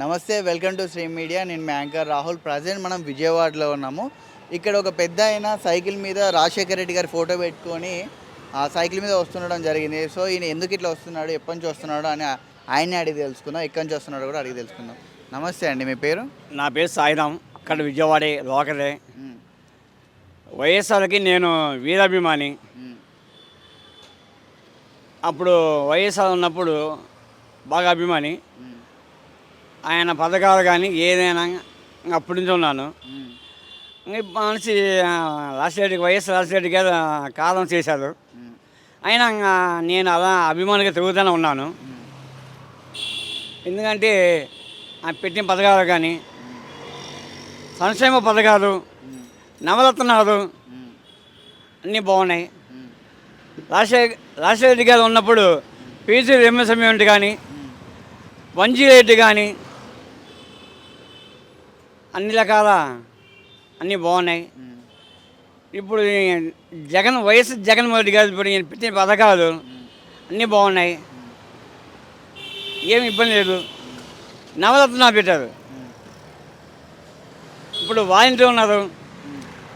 నమస్తే welcome to Shri media. నేను మీ anchor Rahul. Present మనం విజయవాడలో ఉన్నాము. ఇక్కడ ఒక పెద్ద ఆయన సైకిల్ మీద రాజశేఖర రెడ్డి గారి ఫోటో పెట్టుకొని ఆ సైకిల్ మీద వస్తుండడం జరిగింది. సో ఈయన ఎందుకు ఇట్లా వస్తున్నాడు ఎప్పటి నుంచి వస్తున్నాడు అని ఆయన్ని అడిగి తెలుసుకుందాం. ఎక్కడి నుంచి వస్తున్నాడో కూడా అడిగి తెలుసుకుందాం. నమస్తే అండి మీ పేరు? నా పేరు సాయిరామ్. అక్కడ విజయవాడే లోకలే. వైఎస్ఆర్కి నేను వీరాభిమాని. అప్పుడు వైఎస్ఆర్ ఉన్నప్పుడు బాగా అభిమాని. ఆయన పథకాలు కానీ ఏదైనా అప్పటి నుంచి ఉన్నాను. మనిషి రాజశేఖరికి వైఎస్ రాజశేఖరి గారు కాలం చేశారు. అయినా నేను అలా అభిమానిగా తిరుగుతూనే ఉన్నాను. ఎందుకంటే పెట్టిన పథకాలు కానీ సంక్షేమ పథకాలు నవరత్నాలు అన్నీ బాగున్నాయి. రాజశేఖర్ రాజశేఖర రెడ్డి గారు ఉన్నప్పుడు పీసీ ఎంఎస్ఎంఈ కానీ మ్, వన్ జీ ఎయిట్ కానీ అన్ని రకాల అన్నీ బాగున్నాయి. ఇప్పుడు జగన్ వైఎస్ జగన్మోహన్ రెడ్డి గారు ఇప్పుడు ఈయన పెట్టిన పథకాలు అన్నీ బాగున్నాయి. ఏమి ఇబ్బంది లేదు. నవరత్న పెట్టారు. ఇప్పుడు వాలంటీర్ ఉన్నారు.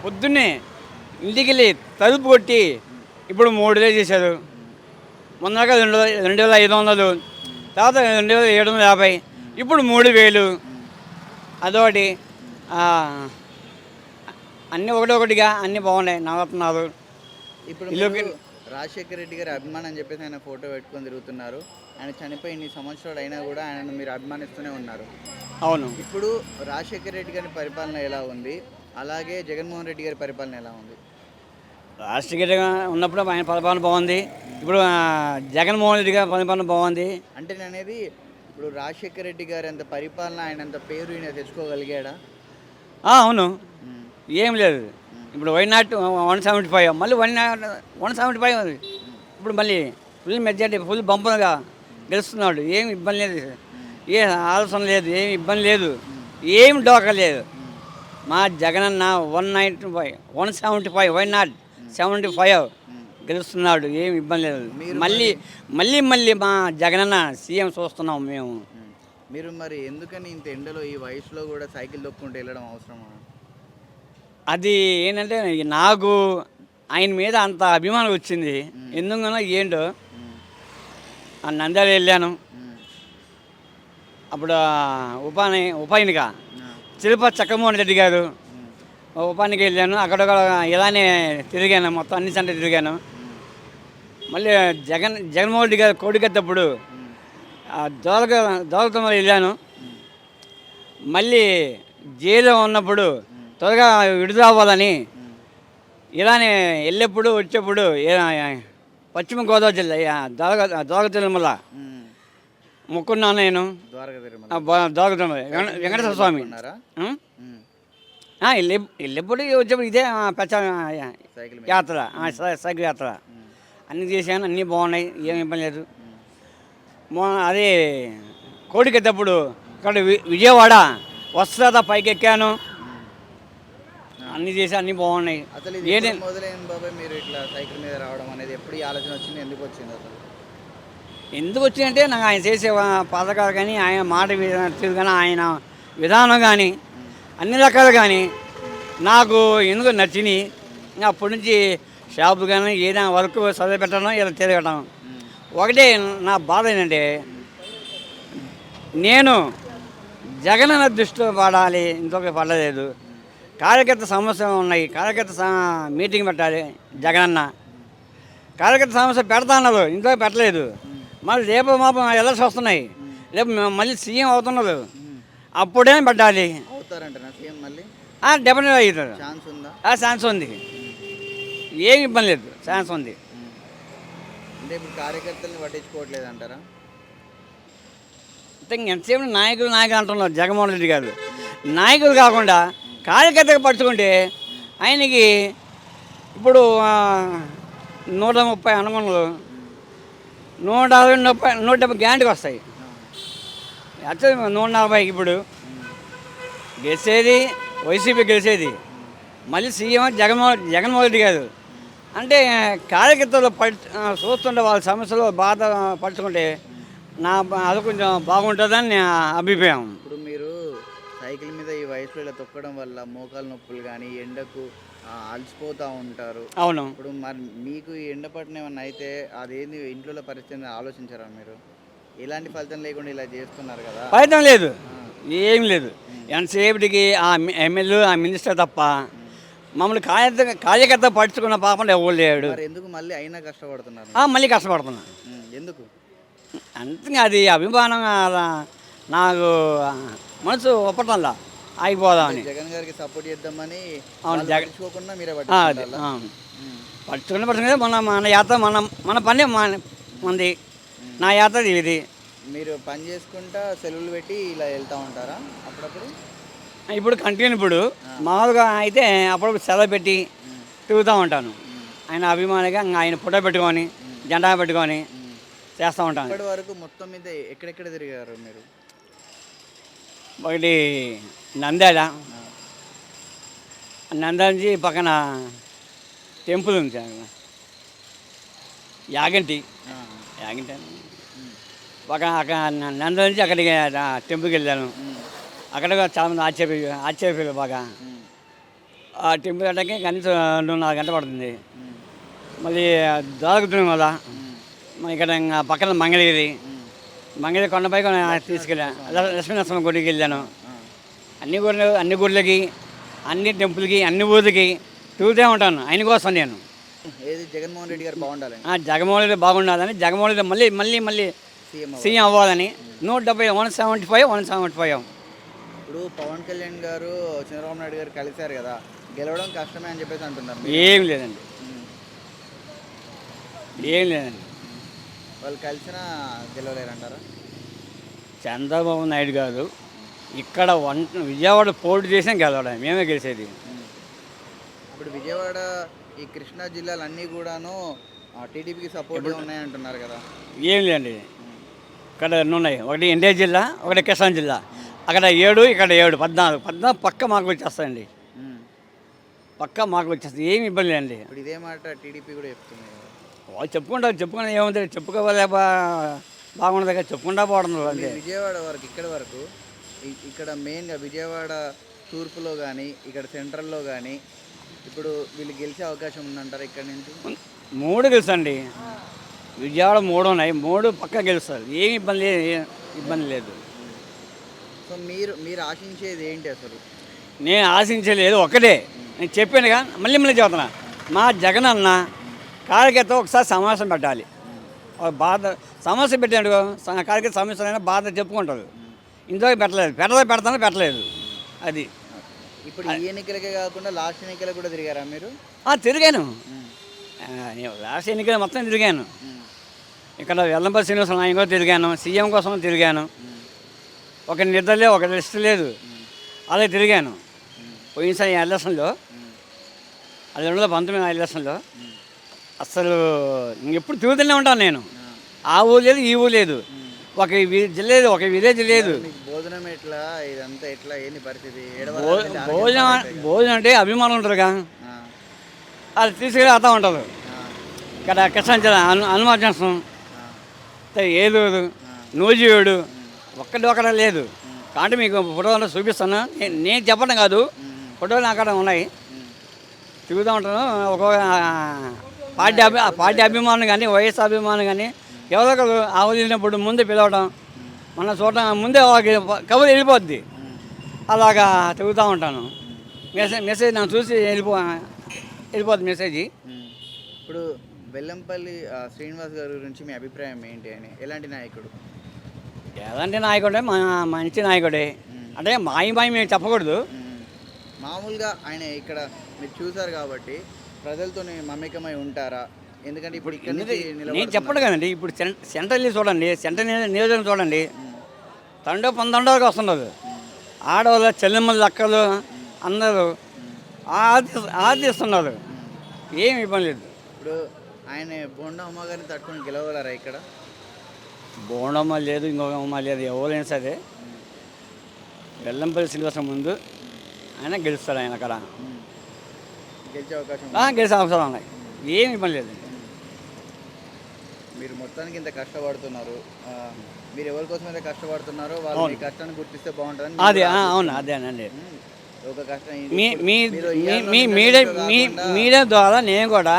పొద్దున్నే ఇంటికి వెళ్ళి తలుపు కొట్టి ఇప్పుడు మూడు వేలు చేశారు. మొన్నగా రెండు రెండు వేల ఐదు వందలు. తర్వాత రెండు వేల ఏడు వందల యాభై. ఇప్పుడు మూడు వేలు. అదొకటి. అన్నీ ఒకటొకటిగా అన్నీ బాగున్నాయి నవరత్నాలు ఇప్పుడు మీరు రాజశేఖర రెడ్డి గారి అభిమానం అని చెప్పేసి ఆయన ఫోటో పెట్టుకొని తిరుగుతున్నారు. ఆయన చనిపోయి ఇన్ని సంవత్సరాలు అయినా కూడా ఆయనను మీరు అభిమానిస్తూనే ఉన్నారు. అవును. ఇప్పుడు రాజశేఖర రెడ్డి గారి పరిపాలన ఎలా ఉంది? అలాగే జగన్మోహన్ రెడ్డి గారి పరిపాలన ఎలా ఉంది? రాష్ట్రీయంగా ఉన్నప్పుడు ఆయన పరిపాలన బాగుంది. ఇప్పుడు జగన్మోహన్ రెడ్డి గారి పరిపాలన బాగుంది. అంటే నేను అనేది ఇప్పుడు రాజశేఖర రెడ్డి గారి అంత పరిపాలన ఆయన అంత పేరు ఈయన తెచ్చుకోగలిగాడా? అవును. ఏం లేదు. ఇప్పుడు why not one seventy five మళ్ళీ వన్ వన్ సెవెంటీ ఫైవ్ ఉంది. ఇప్పుడు మళ్ళీ ఫుల్ మెజార్టీ ఫుల్ బంపర్గా గెలుస్తున్నాడు. ఏం ఇబ్బంది లేదు. ఏ ఆలోచన లేదు ఏం ఇబ్బంది లేదు. ఏం డోకా లేదు. మా Jagananna one ninety five one seventy five why not seventy five గెలుస్తున్నాడు. ఏం ఇబ్బంది లేదు. మళ్ళీ మళ్ళీ మళ్ళీ మా జగనన్న సీఎం చూస్తున్నాం మేము. మీరు మరి ఎందుకని ఇంత ఎండలో ఈ వయసులో కూడా సైకిల్ తొక్కుంటూ వెళ్ళడం అవసరమా? అది ఏంటంటే నాకు ఆయన మీద అంత అభిమానం వచ్చింది. ఎందుకనో ఏంటో? నంద్యాల వెళ్ళాను. అప్పుడు ఉపాని ఉపాయినిగా తిరుపతి చక్కమోహన్ రెడ్డి గారు ఉపానికి వెళ్ళాను. అక్కడ కూడా ఇలానే తిరిగాను మొత్తం అన్ని సెంటర్ తిరిగాను. మళ్ళీ జగన్ జగన్మోహన్ రెడ్డి గారు కోడికెత్తప్పుడు దోలక దోలకమ్మ వెళ్ళాను. మళ్ళీ జైల్లో ఉన్నప్పుడు త్వరగా విడుదల అవ్వాలని ఉమ్, ఇలానే వెళ్ళేప్పుడు వచ్చేప్పుడు పశ్చిమ గోదావరి జిల్లా దోగ దోగ తిరుమల. ముక్కున్నాను నేను. ద్వారకా తిరుమల. వెంకటేశ్వర స్వామి. వెళ్ళే వెళ్ళేప్పుడు వచ్చేప్పుడు ఇదే మీద. యాత్ర సైకిల్ యాత్ర. అన్నీ చేశాను అన్నీ బాగున్నాయి ఏం ఇబ్బంది లేదు. మో అదే కోడికెత్తప్పుడు ఇక్కడ విజయవాడ వస్త్రత పైకి ఎక్కాను అన్నీ చేసి అన్నీ బాగున్నాయి. అసలు ఇది ఏంటి? ఎప్పుడు మొదలైంది బాబాయ్ మీరు ఇట్లా సైకిల్ మీద రావడం అనేది? ఎప్పుడు ఈ ఆలోచన వచ్చింది? ఎందుకు వచ్చింది అసలు? ఎందుకు వచ్చిందంటే నాకు ఆయన చేసే వా- పథకాలు కానీ ఆయన మాట విధానం తీరు కానీ ఆయన విధానం కానీ అన్ని రకాలు కానీ నాకు ఎందుకు నచ్చినాయి? ఇంకా అప్పటి నుంచి షాపు కానీ ఏదైనా వర్క్ చదివి పెట్టడం ఇలా తిరగడం ఉమ్, ఒకటే నా బాధ ఏంటంటే నేను జగనన్న దృష్టిలో పడాలి ఇంకొక పడలేదు. కార్యకర్త సమస్యలు ఉన్నాయి కార్యకర్త మీటింగ్ పెట్టాలి జగనన్న. కార్యకర్త సమస్య పెడతా అన్నారు ఇంట్లో పెట్టలేదు. మళ్ళీ రేపు మాపం ఎలక్షన్ వస్తున్నాయి. రేపు మళ్ళీ సీఎం అవుతున్నారు. అప్పుడే పెట్టాలి. డెఫినెట్గా అవుతారు. ఛాన్స్ ఉందా? ఆ ఛాన్స్ ఉంది. ఏం ఇబ్బంది లేదు ఛాన్స్ ఉంది. అంటే ఇప్పుడు కార్యకర్తలను పట్టించుకోవట్లేదు అంటారా? అంటే ఎంతసేపు నాయకులు నాయకులు అంటున్నారు జగన్మోహన్ రెడ్డి గారు. నాయకులు కాకుండా కార్యకర్తగా పట్టుకుంటే ఆయనకి ఇప్పుడు నూట ముప్పై అనుగుణలు నూట అరవై ముప్పై నూట డెబ్బై గ్యారంటీకి వస్తాయి. అయితే నూట నలభైకి ఇప్పుడు గెలిచేది వైసీపీ గెలిచేది. మళ్ళీ సీఎం జగన్మోహన్ జగన్మోహన్ రెడ్డి గారు. అంటే కార్యకర్తలు పట్ చూస్తుంటే వాళ్ళ సమస్యలు బాధ పడుతుంటే నా అది కొంచెం బాగుంటుందని నా అభిప్రాయం. ఇప్పుడు రైస్లో ఇలా తొక్కడం వల్ల మోకాలు నొప్పులు కానీ ఎండకు ఆ, అలసిపోతూ ఉంటారు. అవును. ఇప్పుడు మరి మీకు ఈ ఎండ పట్టిన ఏమన్నా అయితే అదేంది ఇంట్లో పరిస్థితిని ఆలోచించారా మీరు? ఎలాంటి ఫలితం లేకుండా ఇలా చేస్తున్నారు కదా. ఫలితం లేదు. ఏం లేదు. ఎంతసేపటికి ఆ ఎమ్మెల్యే ఆ మినిస్టర్ తప్ప మమ్మల్ని కార్య కార్యకర్త పడుచుకున్న పాపం ఎవరు లేడు. మరి ఎందుకు మళ్ళీ అయినా కష్టపడుతున్నారు? ఆ, మళ్ళీ కష్టపడుతున్నా ఉమ్, ఎందుకు? అంతే అది అభిమానం అలా నాకు మనసు ఒప్పటంలా ఆగిపోదామని జగన్ గారికి సపోర్ట్ చేద్దామని అవును, జగన్- పట్టించుకోకుండా మీరే ఆ, అది పట్టించుకుంటారా? ఆ. ఉమ్, పట్టుకున్న పట్టుకునే మన మన యాత్ర మన మన పని మన మంది నా యాత్ర ఇది. మీరు పని చేసుకుంటా సెలవులు పెట్టి ఇలా వెళ్తా ఉంటారా అప్పుడప్పుడు? ఇప్పుడు కంటిన్యూ ఇప్పుడు మామూలుగా అయితే అప్పుడు సెలవు పెట్టి తిరుగుతూ ఉంటాను. ఆయన అభిమానిగా ఆయన ఫోటో పెట్టుకొని జెండా పెట్టుకొని. చేస్తూ ఉంటాను. ఇప్పటి వరకు మొత్తం మీద ఎక్కడెక్కడ తిరిగారు మీరు? ఒకటి నంద్యాల. నంద్యాల నుంచి పక్కన టెంపుల్ ఉంది. యాగంటి. యాగంటి. పక్కన అక్కడ నంద్యాల నుంచి అక్కడికి టెంపుల్కి వెళ్ళాను. అక్కడ కూడా చాలా మంది ఆశ్చర్య ఆశ్చర్యపోయారు బాగా. ఆ టెంపుల్ కట్టకి కనీసం రెండున్నర గంట పడుతుంది. ఉమ్, మళ్ళీ దాగుతున్నాం వల్ల ఉమ్, మన ఇక్కడ ఇంకా పక్కన మంగళగిరి. మంగళగిరి కొండపై తీసుకెళ్ళాను లక్ష్మీనరసింహ గుడికి వెళ్ళాను. అన్ని గుళ్ళు అన్ని గుళ్ళకి అన్ని టెంపుల్కి అన్ని ఊర్లకి తిరుగుతూ ఉంటాను. ఆయన కోసం నేను. ఏది? జగన్మోహన్ రెడ్డి గారు బాగుండాలని. ఆ జగన్మోహన్ రెడ్డి బాగుండాలని జగన్మోహన్ రెడ్డి మళ్ళీ మళ్ళీ మళ్ళీ. సీఎం అవ్వాలని నూట డెబ్బై one seventy five one seventy five. ఇప్పుడు పవన్ కళ్యాణ్ గారు చంద్రబాబు నాయుడు గారు కలిశారు కదా గెలవడం కష్టమే అని చెప్పేసి అంటున్నారు. ఏం లేదండి. ఏం లేదండి వాళ్ళు కలిసినా గెలవలేరంటారా చంద్రబాబు నాయుడు గారు ఇక్కడ వన్ విజయవాడ పోటీ చేసినా గెలవడం మేమే గెలిచేది. ఇప్పుడు విజయవాడ ఈ కృష్ణా జిల్లాలు అన్నీ కూడాను టీడీపీకి సపోర్ట్గా ఉన్నాయంటున్నారు కదా ఏం లేదండి. ఇక్కడ ఉన్నాయి ఒకటి ఎన్టీఆర్ జిల్లా ఒకటి కిసాన్ జిల్లా అక్కడ ఏడు ఇక్కడ ఏడు పద్నాలుగు. పద్నాలుగు పక్క మాకు వచ్చేస్తాయండి. పక్క మాకు వచ్చేస్తుంది ఏమి ఇబ్బంది ఇప్పుడు ఇదే మాట టీడీపీ కూడా చెప్తుంది వాళ్ళు చెప్పుకుంటారు చెప్పుకుని ఏముంది? చెప్పుకోలే బాగుండదు కదా చెప్పుకుంటా పోవడం అంతే విజయవాడ వరకు ఇక్కడ వరకు ఇక్కడ మెయిన్గా విజయవాడ తూర్పులో కానీ ఇక్కడ సెంట్రల్లో కానీ ఇప్పుడు వీళ్ళు గెలిచే అవకాశం ఉందంటారా ఇక్కడ నుంచి? మూడు గెలుసండి విజయవాడ మూడు ఉన్నాయి. మూడు పక్క గెలుస్తారు. ఏమి ఇబ్బంది ఇబ్బంది లేదు. సో మీరు మీరు ఆశించేది ఏంటి అసలు? నేను ఆశించలేదు ఒకటే. నేను చెప్పాను కానీ మళ్ళీ మళ్ళీ చెబుతున్నా మా జగన్ అన్న కార్యకర్త ఒకసారి సమావేశం పెట్టాలి. బాధ సమస్య పెట్టాడు కార్యకర్త సమస్య అయినా బాధ చెప్పుకుంటారు. ఇంతవరకు పెట్టలేదు. పెట్టలేదు పెడతాను పెట్టలేదు. అది. ఇప్పుడు ఈ ఎన్నికలకే కాకుండా లాస్ట్ ఎన్నికలకు కూడా తిరిగారా మీరు? తిరిగాను. లాస్ట్ ఎన్నికలు మొత్తం తిరిగాను. ఇక్కడ వెల్లంపల్లి శ్రీనివాస నాయన కూడా తిరిగాను. సీఎం కోసం తిరిగాను. ఒక నిద్ర లేదు ఒక లిస్ట్ లేదు అలా తిరిగాను. పోయినసారి ఉమ్. అది రెండు వేల పంతొమ్మిది ఉమ్. అసలు ఎప్పుడు తిరుగుతూనే ఉంటాను నేను ఆ. ఊరు లేదు ఈ ఊరు లేదు. ఒక విలేజ్ లేదు ఒక విలేజ్ లేదు భోజనం ఎట్లా ఇదంతా ఎట్లా ఏంది పరిస్థితి భోజనం? భోజనం అంటే అభిమానం ఉంటుందిగా ఆ. అది తీసుకెళ్ళి అర్థం ఉంటుంది. ఇక్కడ కృష్ణాంచల హను హనుమాన్ జంక్షన్. ఏలూరు నూజివేడు ఒక్కటి ఒక్కడ లేదు. కాబట్టి మీకు ఫోటోలు చూపిస్తాను. నేను- నేను చెప్పడం కాదు. ఫోటోలు అక్కడ ఉన్నాయి. తిరుగుతూ ఉంటాను. ఒక్కొక్క పార్టీ అభి పార్టీ అభిమానులు కానీ వైఎస్ అభిమానులు కానీ ఎవరో ఒకరు ఆ ముందే పిలవడం మన చూడటం ముందే వాళ్ళకి కబురు వెళ్ళిపోద్ది. అలాగా తిరుగుతూ ఉంటాను. మెసేజ్ మెసేజ్ నన్ను చూసి వెళ్ళిపో వెళ్ళిపోద్ది మెసేజ్. ఇప్పుడు బెల్లంపల్లి శ్రీనివాస్ గారి గురించి మీ అభిప్రాయం ఏంటి అని? ఎలాంటి నాయకుడు? ఎలాంటి నాయకుడే మా మంచి నాయకుడే. అంటే మాయి మాయి మేము చెప్పకూడదు. మామూలుగా ఆయన ఇక్కడ మీరు చూసారు కాబట్టి ప్రజలతో మమేకమై ఉంటారా? ఎందుకంటే ఇప్పుడు నేను. చెప్పడు కదండి ఇప్పుడు సెంట్రల్ చూడండి సెంట్రల్ నియోజ- నియోజకవర్గం చూడండి. ఉమ్. తండో పంతొండోకి వస్తున్నారు ఆడవాళ్ళు చెల్లెమ్మలు అక్కలు అందరూ ఆది ఆదిస్తున్నారు ఏం ఇబ్బంది లేదు. ఇప్పుడు ఆయన బొండ అమ్మ గారిని తట్టుకొని గెలవగలరా ఇక్కడ? బోండమ్మ లేదు ఇంకొక అమ్మ లేదు ఎవరైనా సరే బెల్లంపల్లి శ్రీనివాసం ముందు ఆయన గెలుస్తాడు ఆయన అక్కడ. గెలిచే అవకాశం గెలిచే అవసరం ఉన్నాయి. ఏం ఇబ్బంది లేదు. మీరు మొత్తానికి ఇంత కష్టపడుతున్నారు. ఆ, మీరు ఎవరి కోసం అయితే కష్టపడుతున్నారో వాళ్ళు మీ కష్టాన్ని గుర్తిస్తే బాగుంటుందని అది ఆ, అవును అదేనండి ఉమ్. ఒక కష్టం ఇది. మీ మీ మీరు మీ- మీ నిన్న మీడియా కాకుండా మీ మీడియా ద్వారా నేను కూడా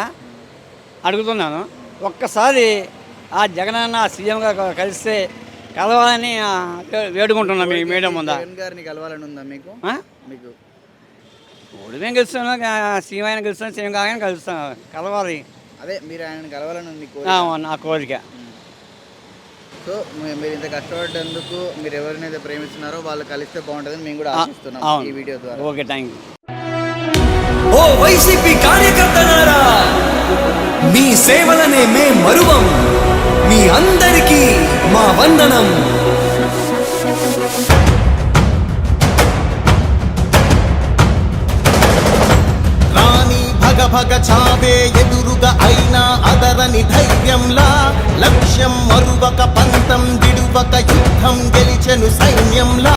అడుగుతున్నాను. ఒక్కసారి ఆ జగనన్న సీఎంగా కలిస్తే కలవాలని వేడుకుంటున్నాం మీ మీడియా ముందా? జగన్ గారిని కలవాలని ఉందా మీకు? ఆ? మీకు? ఓడిపోయి గెలుస్తున్నా సీఎం ఆయన గెలుస్తాను సీఎం కాగానే కలుస్తాను కలవాలి. అదే మీరు ఆయన కలవాలని ఉంది నా కోరిక. సో మీ- మీరు ఇంత కష్టపడ్డందుకు మీరు ఎవరినైతే ప్రేమిస్తున్నారో వాళ్ళు కలిస్తే బాగుంటుందని మేము కూడా ఆశిస్తున్నాం. ఈ వీడియో ద్వారా. Okay thank you. Oh YCP కార్యకర్తలారా మీ సేవలనే మే మరువం. మా వందనం. రాణి భగ భగ చావే ఎదురుగా అయినా అదరని ధైర్యంలా లక్ష్యం మరువక పంతం దిడువక యుద్ధం గెలిచెను సైన్యంలా.